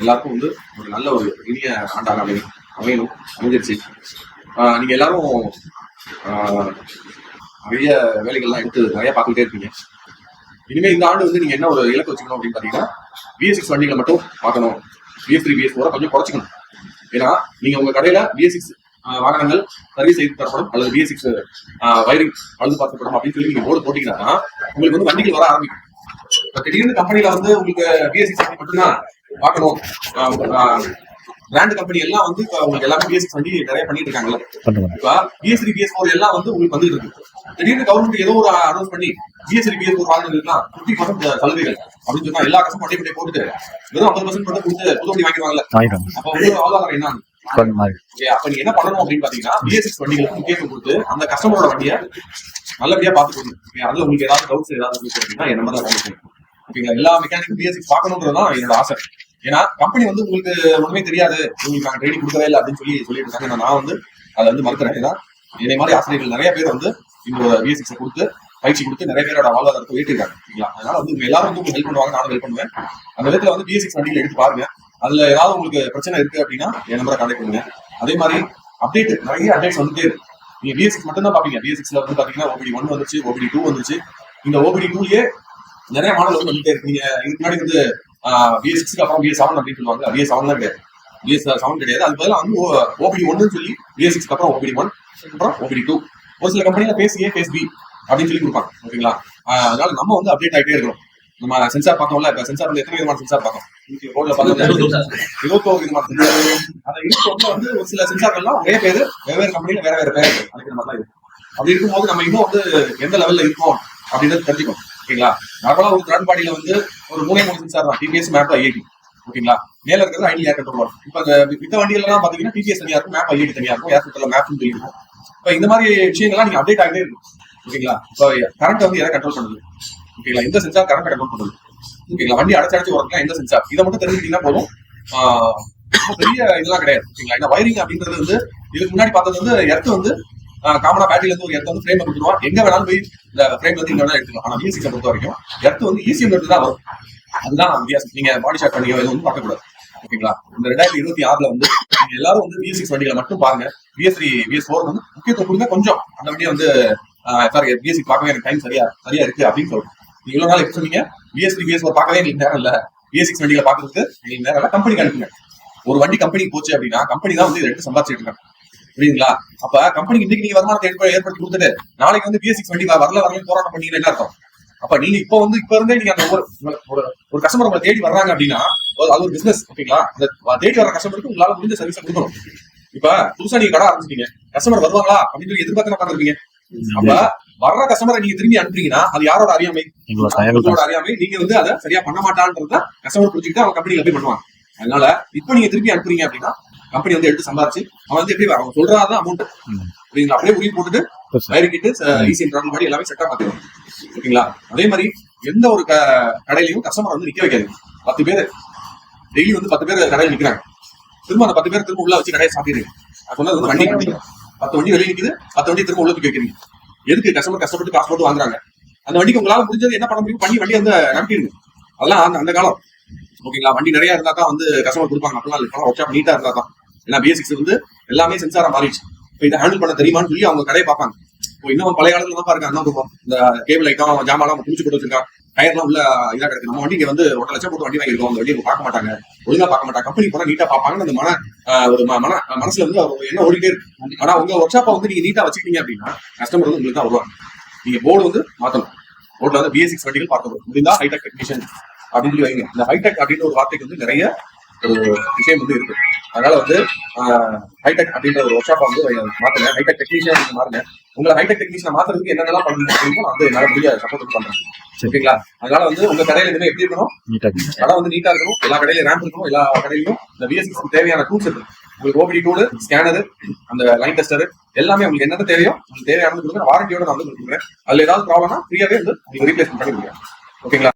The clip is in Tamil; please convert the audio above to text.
எல்லாருக்கும் வந்து ஒரு நல்ல ஒரு இனிய ஆண்டாக அமையும் அமையணும் அமைஞ்சிருச்சு. நீங்கள் நீங்க எல்லாரும் நிறைய வேலைகள்லாம் எடுத்து நிறைய பார்த்துக்கிட்டே இருப்பீங்க இனிமே இந்த ஆண்டு வந்து நீங்க என்ன ஒரு இலக்கு வச்சுக்கணும் அப்படின்னு பாத்தீங்கன்னா பிஎஸ் சிக்ஸ் வண்டிகளை மட்டும் பார்க்கணும் பிஎஸ் த்ரீ பிஎஸ் ஃபோரை கொஞ்சம் குறைச்சிக்கணும். ஏன்னா நீங்க உங்க கடையில பிஎஸ் சிக்ஸ் வாகனங்கள் சர்வீஸ் செய்து தரப்படும் அல்லது பிஎஸ் சிக்ஸ் வயரிங் பழுது பார்க்கப்படும் அப்படின்னு சொல்லி நீங்க போர்டு போட்டீங்கன்னா உங்களுக்கு வந்து வண்டிகள் வர ஆரம்பிக்கும். திடீர்னு கம்பெனில வந்து உங்களுக்கு பிஎஸ் சிக்ஸ் மட்டும்தான் பார்க்கணும். பிராண்ட் கம்பெனி எல்லாம் வந்து இப்ப உங்களுக்கு எல்லாமே பிஎஸ் வண்டி நிறைய பண்ணிட்டு இருக்காங்கல்ல. பண்ணுங்க இப்ப பிஎஸ் த்ரீ பிஎஸ் ஃபோர் எல்லாம் வந்து உங்களுக்கு வந்துட்டு இருக்கு. திடீர்னு கவர்மெண்ட் ஏதோ ஒரு அனௌன்ஸ் பண்ணி பிஎஸ் த்ரீ பிஎஸ் ஃபோர் வாங்கினதுலாம் ஃபிஃப்டி பர்சன்ட் சலுகைகள் அப்படின்னு சொன்னா எல்லா கஷ்டம் வண்டி வண்டி போட்டுட்டு வெறும் ஐம்பது பர்சன்ட் மட்டும் கொடுத்து புது வண்டி வாங்கிடுவாங்கல்ல. வாங்கிடுவாங்க. அப்ப உங்களுக்கு வாழ்வாதாரம் என்ன? அப்ப நீங்க என்ன பண்ணணும் அப்படின்னு பாத்தீங்கன்னா பிஎஸ் சிக்ஸ் வண்டிகளுக்கு முக்கியத்துவம் கொடுத்து அந்த கஸ்டமரோட வண்டியை நல்லபடியா பாத்துக்கணும் அதுல உங்களுக்கு ஏதாவது டவுட்ஸ் ஏதாவது அப்படின்னா என்ன மாதிரி எல்லா மெக்கானிக்கும் பிஎஸ்சி சிக்ஸ் பார்க்கணுன்றதுதான் என்னோட ஆசை. ஏன்னா கம்பெனி வந்து உங்களுக்கு ஒண்ணுமே தெரியாது. உங்களுக்கு நாங்க ட்ரைனிங் கொடுக்கவே இல்லை அப்படின்னு சொல்லி சொல்லிட்டு இருக்காங்க. நான் வந்து அதை வந்து மறுக்கிறேன். ஏன்னா இதே மாதிரி ஆசிரியர்கள் நிறைய பேர் வந்து இந்த பிஎஸ்சிக்ஸை கொடுத்து பயிற்சி கொடுத்து நிறைய பேரோட வாழ்வாதாரத்தை உயர்த்திருக்காங்க சரிங்களா அதனால வந்து உங்க எல்லாரும் வந்து உங்களுக்கு ஹெல்ப் பண்ணுவாங்க. நானும் ஹெல்ப் பண்ணுவேன். அந்த விதத்துல வந்து பிஎஸ் சிக்ஸ் எடுத்து பாருங்க. அதுல ஏதாவது உங்களுக்கு பிரச்சனை இருக்கு அப்படின்னா என் நம்பரை கான்டாக்ட் பண்ணுங்க. அதே மாதிரி அப்டேட் நிறைய அப்டேட்ஸ் வந்துட்டே இருக்கு. நீங்க பிஎஸ்சிக்ஸ் மட்டும் தான் பாப்பீங்க பிஎஸ்சிக்ஸ்ல வந்து பாத்தீங்கன்னா ஓபிடி ஒன் வந்துச்சு ஓபிடி டூ வந்துச்சு இந்த ஓபிடி டூலயே நிறைய மாடல் வந்து வந்துட்டே இருக்கு. நீங்க இதுக்கு முன்னாடி வந்து பிஎஸ் சிக்ஸ்க்கு அப்புறம் பிஎஸ் செவன் அப்படின்னு சொல்லுவாங்க. பிஎஸ் செவன் தான் கிடையாது. பிஎஸ் செவன் கிடையாது. அது பதிலாக வந்து ஓபிடி ஒன்னு சொல்லி பிஎஸ் சிக்ஸ்க்கு அப்புறம் ஓபிடி ஒன் அப்புறம் ஓபிடி டூ ஒரு சில கம்பெனில பேஸ் ஏ பேஸ் பி அப்படின்னு சொல்லி கொடுப்பாங்க. ஓகேங்களா? அதனால நம்ம வந்து அப்டேட் ஆகிட்டே இருக்கணும். நம்ம சென்சார் பார்த்தோம்ல இப்ப சென்சார் வந்து எத்தனை விதமான சென்சார் பார்த்தோம் போர்ட்ல பார்த்தோம் இருபத்தோரு விதமான சென்சார் அந்த இருபத்தொன்னு வந்து ஒரு சில சென்சார்கள்லாம் ஒரே பேரு வெவ்வேறு கம்பெனில வேற வேற பேர். அழைக்கிற மாதிரி தான் இருக்கும் அப்படி இருக்கும்போது நம்ம இன்னும் வந்து எந்த லெவல்ல இருக்கோம் அப்படின்றது தெரிஞ்சுக்கணும். ஓகேங்களா? நார்மலா ஒரு தேர்ட் பார்ட்டில வந்து ஒரு மூணே மூணு சார் தான் டிபிஎஸ் மேப் ஐஐடி ஓகேங்களா? மேல இருக்கிறது ஐடி ஏர் கண்ட்ரோல் வரும் இப்ப அந்த மித்த வண்டிகள்லாம் பாத்தீங்கன்னா டிபிஎஸ் தனியா இருக்கும் மேப் ஐஐடி தனியா இருக்கும். ஏர் கண்ட்ரோல் மேப் இருக்கும். இப்ப இந்த மாதிரி விஷயங்கள்லாம் நீங்க அப்டேட் ஆகிட்டே இருக்கும் ஓகேங்களா? இப்போ கரண்ட் வந்து எதை கண்ட்ரோல் பண்ணுது? ஓகேங்களா? இந்த சென்சார் கரண்ட் கண்ட்ரோல் பண்ணுது? ஓகேங்களா? வண்டி அடைச்சு அடைச்சு வரதுலாம் எந்த சென்சார் இதை மட்டும் தெரிஞ்சுக்கிட்டீங்கன்னா போதும். பெரிய இதெல்லாம் கிடையாது. ஓகேங்களா? இந்த வயரிங் அப்படின்றது வந்து இதுக்கு முன்னாடி பார்த்தது வந்து எர்த் வந்து காமனா பேட்டரியில இருந்து ஒரு எர்த் வந்து ஃப்ரேம் கொடுத்துருவோம். எங்க வேணாலும் போய் இந்த ஃப்ரேம் வந்து இங்க வேணாலும் எடுத்துக்கலாம். ஆனா பிஎஸ்சி பொறுத்த வரைக்கும் எர்த் வந்து ஈஸியம் இருந்து தான் வரும். அதுதான் வித்தியாசம். நீங்க பாடி ஷாட் பண்ணி எதுவும் வந்து பார்க்கக்கூடாது. ஓகேங்களா இந்த ரெண்டாயிரத்தி இருபத்தி ஆறுல வந்து நீங்க எல்லாரும் வந்து பிஎஸ் சிக்ஸ் வண்டிகளை மட்டும் பாருங்க. விஎஸ் த்ரீ விஎஸ் ஃபோர் வந்து முக்கியத்துவம் கொடுங்க. கொஞ்சம் அந்த வண்டியை வந்து சாரி பிஎஸ்சி பார்க்கவே எனக்கு டைம் சரியா சரியா இருக்கு அப்படின்னு சொல்றேன். நீங்க இவ்வளவு நாள் எப்படி சொன்னீங்க? பிஎஸ் த்ரீ பிஎஸ் ஃபோர் பார்க்கவே எங்களுக்கு நேரம் இல்ல. பிஎஸ் சிக்ஸ் வண்டிகளை பாக்குறதுக்கு எங்களுக்கு நேரம் இல்லை. கம்பெனிக்கு அனுப்புங்க. ஒரு வண்டி கம்பெனிக்கு போச்சு அப்படின்னா கம்பெனி தான் வந்து இதை எடுத்து சம்பாதிச்சிட்டு இருக்காங்க. புரியுதுங்களா? அப்ப கம்பெனிக்கு இன்னைக்கு நீங்க வருமானத்தை ஏற்ப- ஏற்படுத்தி கொடுத்துட்டு நாளைக்கு வந்து பிஎஸ் சிக்ஸ் வண்டி வரல வரல போராட்டம் பண்ணீங்கன்னா என்ன அர்த்தம் அப்ப நீங்க இப்போ வந்து இப்ப இருந்தே நீங்க அந்த ஒரு ஒரு கஸ்டமர் உங்களை தேடி வர்றாங்க அப்படின்னா அது ஒரு பிசினஸ் ஓகேங்களா? அந்த தேடி வர கஸ்டமருக்கு உங்களால முடிஞ்ச சர்வீஸ் கொடுக்கணும். இப்ப புதுசா நீங்க கடை ஆரம்பிச்சிட்டீங்க. கஸ்டமர் வருவாங்களா? அப்படின்னு சொல்லி எதிர்பார்த்து உட்காந்துருப்பீங்க அப்ப வர்ற கஸ்டமரை நீங்க திரும்பி அனுப்புறீங்கன்னா அது யாரோட அறியாமை? உங்களோட அறியாமை. நீங்க வந்து அதை சரியா பண்ண மாட்டான்றத கஸ்டமர் புரிஞ்சுக்கிட்டு அவங்க கம்பெனில போய் பண்ணுவாங்க. அதனால இப்போ நீங்க திருப்பி அனுப்புறீங்க அப்படின்னா கம்பெனி வந்து எடுத்து சம்பாரிச்சு அவன் வந்து எப்படி அவங்க சொல்றாதான் அமௌண்ட் ம். அப்படிங்களா அப்படியே முடிவு போட்டுட்டு Yes, sir. Wiring kit easy மாதிரி எல்லாமே செட்டா பார்த்துக்கணும். ஓகேங்களா? அதே மாதிரி எந்த ஒரு க- கடையிலயும் கஸ்டமர் வந்து நிக்க வைக்காது பத்து பேர் டெய்லி வந்து பத்து பேர் கடையில் நிக்கிறாங்க. திரும்ப அந்த பத்து பேர் திரும்ப உள்ள வச்சு கடையை சாத்திடுங்க. அது சொன்னது வந்து வண்டி பத்து வண்டி வெளியே நிக்குது பத்து வண்டி திரும்ப உள்ள தூக்கி வைக்கிறீங்க. எதுக்கு கஸ்டமர் கஷ்டப்பட்டு காசு போட்டு வாங்குறாங்க? அந்த வண்டிக்கு உங்களால முடிஞ்சது என்ன பண்ண முடியும்? பண்ணி வண்டி வந்து நடத்திடுங்க அதெல்லாம் அந்த அந்த காலம். ஓகேங்களா? வண்டி நிறைய இருந்தா தான் வந்து கஸ்டமர் கொடுப்பாங்க. அப்படிலாம் ஒர்க் ஷாப் நீட்டா இருந்தா தான் ஏன்னா பேசிக்ஸ் வந்து எல்லாமே சென்சாரா மாறிடுச்சு. இப்போ இதை ஹேண்டில் பண்ண தெரியுமான்னு சொல்லி அவங்க கடையை பார்ப்பாங்க. இப்போ இன்னும் பழைய காலத்துல தான் பாருங்க அண்ணா இருக்கும் இந்த கேபிள் ஐட்டம் ஜாமான் குடிச்சு போட்டு வச்சிருக்கான் டயர்லாம் உள்ள இதா கிடக்கு. நம்ம வண்டி இங்க வந்து ஒன்றரை லட்சம் போட்டு வண்டி வாங்கிருக்கோம் அந்த வண்டி பார்க்க மாட்டாங்க. ஒழுங்கா பார்க்க மாட்டாங்க. கம்பெனி போனா நீட்டா பார்ப்பாங்க அந்த மன ஒரு மன மனசுல வந்து ஒரு என்ன ஓடிட்டே இருக்கு. ஆனா உங்க ஒர்க் ஷாப்பை வந்து நீங்க நீட்டா வச்சுக்கிட்டீங்க அப்படின்னா கஸ்டமர் வந்து உங்களுக்கு தான் வருவாங்க. நீங்க போர்டு வந்து மாத்தணும். போர்டுல வந்து பிஎஸ்சிக்ஸ் வண்டிகள் பார்க்கணும் முடிந்தா ஹைடெக் டெக்னீஷியன் அப்படின்னு சொல்லி வைங்க. இந்த ஹைடெக் அப்படின்ற ஒரு வார்த்தைக்கு வந்து நிறைய ஒரு விஷயம் வந்து இருக்கு. அதனால வந்து ஹைடெக் அப்படின்ற ஒரு ஒர்க் ஷாப்பை வந்து மாத்துங்க ஹைடெக் டெக்னீஷியன் மாறுங்க உங்களை ஹைடெக் டெக்னீஷியன் மாத்துறதுக்கு என்னென்னலாம் பண்ண முடியுமோ நான் வந்து என்னால முடிய சப்போர்ட் பண்றேன். ஓகேங்களா? அதனால வந்து உங்க கடையில இனிமே எப்படி இருக்கணும்? கடை வந்து நீட்டா இருக்கணும். எல்லா கடையிலும் ரேம்ப் இருக்கணும். எல்லா கடையிலும் இந்த பிஎஸ்சிக்கு தேவையான டூல்ஸ் இருக்கு. உங்களுக்கு ஓபிடி டூல் ஸ்கேனர் அந்த லைன் டெஸ்டர் எல்லாமே உங்களுக்கு என்னென்ன தேவையோ உங்களுக்கு தேவையானது கொடுங்க. வாரண்டியோட நான் வந்து கொடுக்குறேன். அதுல ஏதாவது ப்ராப்ளம்னா ஃப்ரீயாவே வந்து உங்களுக்கு ரீப்ளேஸ்மெண்ட் பண்ணி கொடுக்குறேன். ஓகேங்களா?